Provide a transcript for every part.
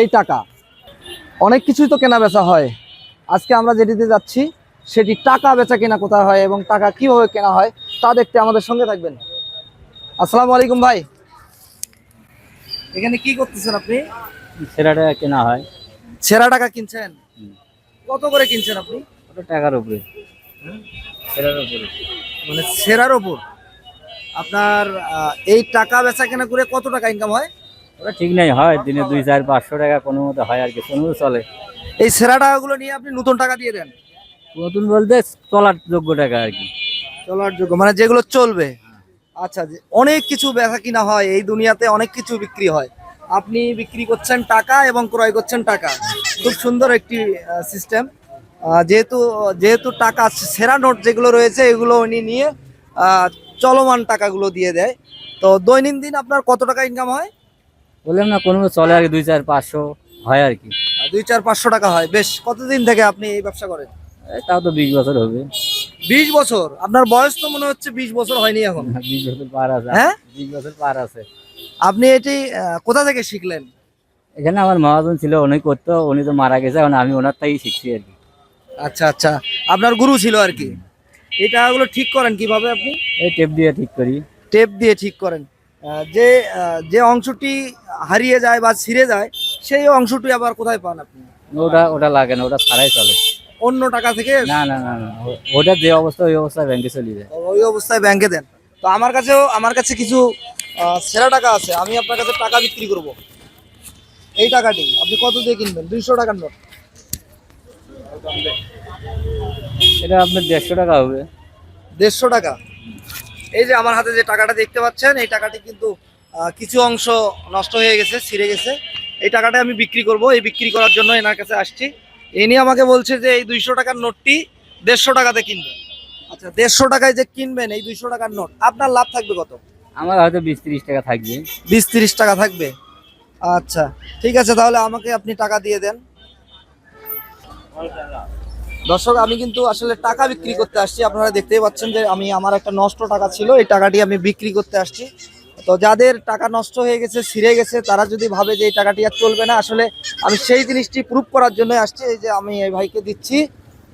এই টাকা। অনেক কিছুই তো কেনা বেচা হয়। আজকে আমরা যেটিতে যাচ্ছি সেটি টাকা বেচা কেনা কোথায় হয় এবং টাকা কীভাবে কেনা হয় তা দেখতে আমাদের সঙ্গে থাকবেন। আসসালামু আলাইকুম ভাই। এখানে কি করতেছেন আপনি? সেরাটা কেনা হয়। ছেঁড়া টাকা কিনছেন? কত করে কিনছেন আপনি? ওটা টাকার উপরে? সেরার উপরে। মানে ছেঁড়ার ওপর আপনার এই টাকা বেচা কেনা করে কত টাকা ইনকাম হয়? ওটা ঠিক নাই হয় দিনে দুই চার পাঁচশো টাকা কোনো মতো হয় আর কি কোনো চলে। এই সেরা টাকাগুলো নিয়ে আপনি নতুন টাকা দিয়ে দেন? নতুন বলতে চলার যোগ্য টাকা আর কি। চলার যোগ্য মানে যেগুলো চলবে। আচ্ছা অনেক কিছু বেচা কিনা হয় এই দুনিয়াতে অনেক কিছু বিক্রি হয়। আপনি বিক্রি করছেন টাকা এবং ক্রয় করছেন টাকা। খুব সুন্দর একটি সিস্টেম যেহেতু যেহেতু টাকা সেরা নোট যেগুলো রয়েছে এগুলো উনি নিয়ে চলমান টাকাগুলো দিয়ে দেয়। তো দৈনন্দিন আপনার কত টাকা ইনকাম হয়? বললাম না কোনো চলে আর কি দুই চার পাঁচশো হয় আর কি। দুই চার পাঁচশো টাকা হয়। বেশ কতদিন থেকে আপনি এই ব্যবসা করেন? এই তাও তো বিশ বছর হবে। বিশ বছর? আপনার বয়স তো মনে হচ্ছে বিশ বছর হয়নি এখন। বিশ বছর পার আছে। হ্যাঁ? বিশ বছর পার আছে। আপনি এটি কোথা থেকে শিখলেন? এখানে আমার মহাজন ছিল উনি করতো উনি তো মারা গেছে এখন আমি ওনার থেকেই শিখছি আর কি। আচ্ছা আচ্ছা। আপনার গুরু ছিল আর কি। এই টাকাগুলো ঠিক করেন কীভাবে আপনি? এই টেপ দিয়ে ঠিক করি। টেপ দিয়ে ঠিক করেন। যে যে অংশটি হারিয়ে যায় বা ছিঁড়ে যায় সেই অংশটি আবার কোথায় পান আপনি? ওটা ওটা লাগে না ওটা ছাড়াই চলে। অন্য টাকা থেকে? না না না না ওটা যে অবস্থা ওই অবস্থায় ব্যাংকে চলে যায়। ওই অবস্থায় ব্যাংকে দেন। তো আমার কাছেও আমার কাছে কিছু সেরা টাকা আছে। আমি আপনার কাছে টাকা বিক্রি করব। এই টাকাটি আপনি কত দিয়ে কিনবেন? দুইশো টাকার নোট। এটা আপনার দেড়শো টাকা হবে। দেড়শো টাকা? এই যে আমার হাতে যে টাকাটা দেখতে পাচ্ছেন এই টাকাটি কিন্তু কিছু অংশ নষ্ট হয়ে গেছে ছিঁড়ে গেছে। এই টাকাটা আমি বিক্রি করব এই বিক্রি করার জন্য এনার কাছে আসছি। এনি আমাকে বলছে যে এই দুইশো টাকার নোটটি দেড়শো টাকাতে কিনবেন। আচ্ছা দেড়শো টাকায় যে কিনবেন এই দুইশো টাকার নোট আপনার লাভ থাকবে কত? আমার হয়তো বিশ তিরিশ টাকা থাকবে। বিশ তিরিশ টাকা থাকবে? আচ্ছা ঠিক আছে তাহলে আমাকে আপনি টাকা দিয়ে দেন। দর্শক, আমি কিন্তু আসলে টাকা বিক্রি করতে আসছি। আপনারা দেখতেই পাচ্ছেন যে আমি আমার একটা নষ্ট টাকা ছিল, এই টাকাটি আমি বিক্রি করতে আসছি। তো যাদের টাকা নষ্ট হয়ে গেছে, ছিঁড়ে গেছে, তারা যদি ভাবে যে এই টাকাটি আর চলবে না, আসলে আমি সেই জিনিসটি প্রুফ করার জন্য আসছি। এই যে আমি এই ভাইকে দিচ্ছি,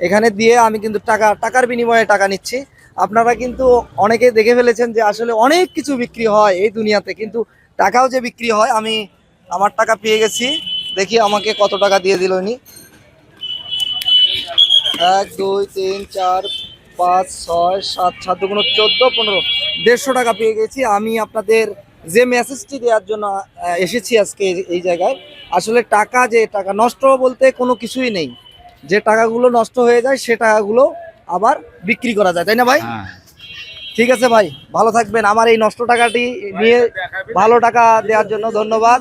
এখানে দিয়ে আমি কিন্তু টাকা, টাকার বিনিময়ে টাকা নিচ্ছি। আপনারা কিন্তু অনেকে দেখে ফেলেছেন যে আসলে অনেক কিছু বিক্রি হয় এই দুনিয়াতে, কিন্তু টাকাও যে বিক্রি হয়, আমি আমার টাকা পেয়ে গেছি। দেখি আমাকে কত টাকা দিয়ে দিল এক দুই তিন চার পাঁচ ছয় সাত সাত দুগুণ চোদ্দ পনেরো। দেড়শো টাকা পেয়ে গেছি। আমি আপনাদের যে মেসেজটি দেওয়ার জন্য এসেছি আজকে এই- জায়গায় আসলে টাকা যে টাকা নষ্ট বলতে কোনো কিছুই নেই। যে টাকাগুলো নষ্ট হয়ে যায় সে টাকাগুলো আবার বিক্রি করা যায়। তাই না ভাই? হ্যাঁ। ঠিক আছে ভাই ভালো থাকবেন। আমার এই নষ্ট টাকাটি নিয়ে ভালো টাকা দেওয়ার জন্য ধন্যবাদ।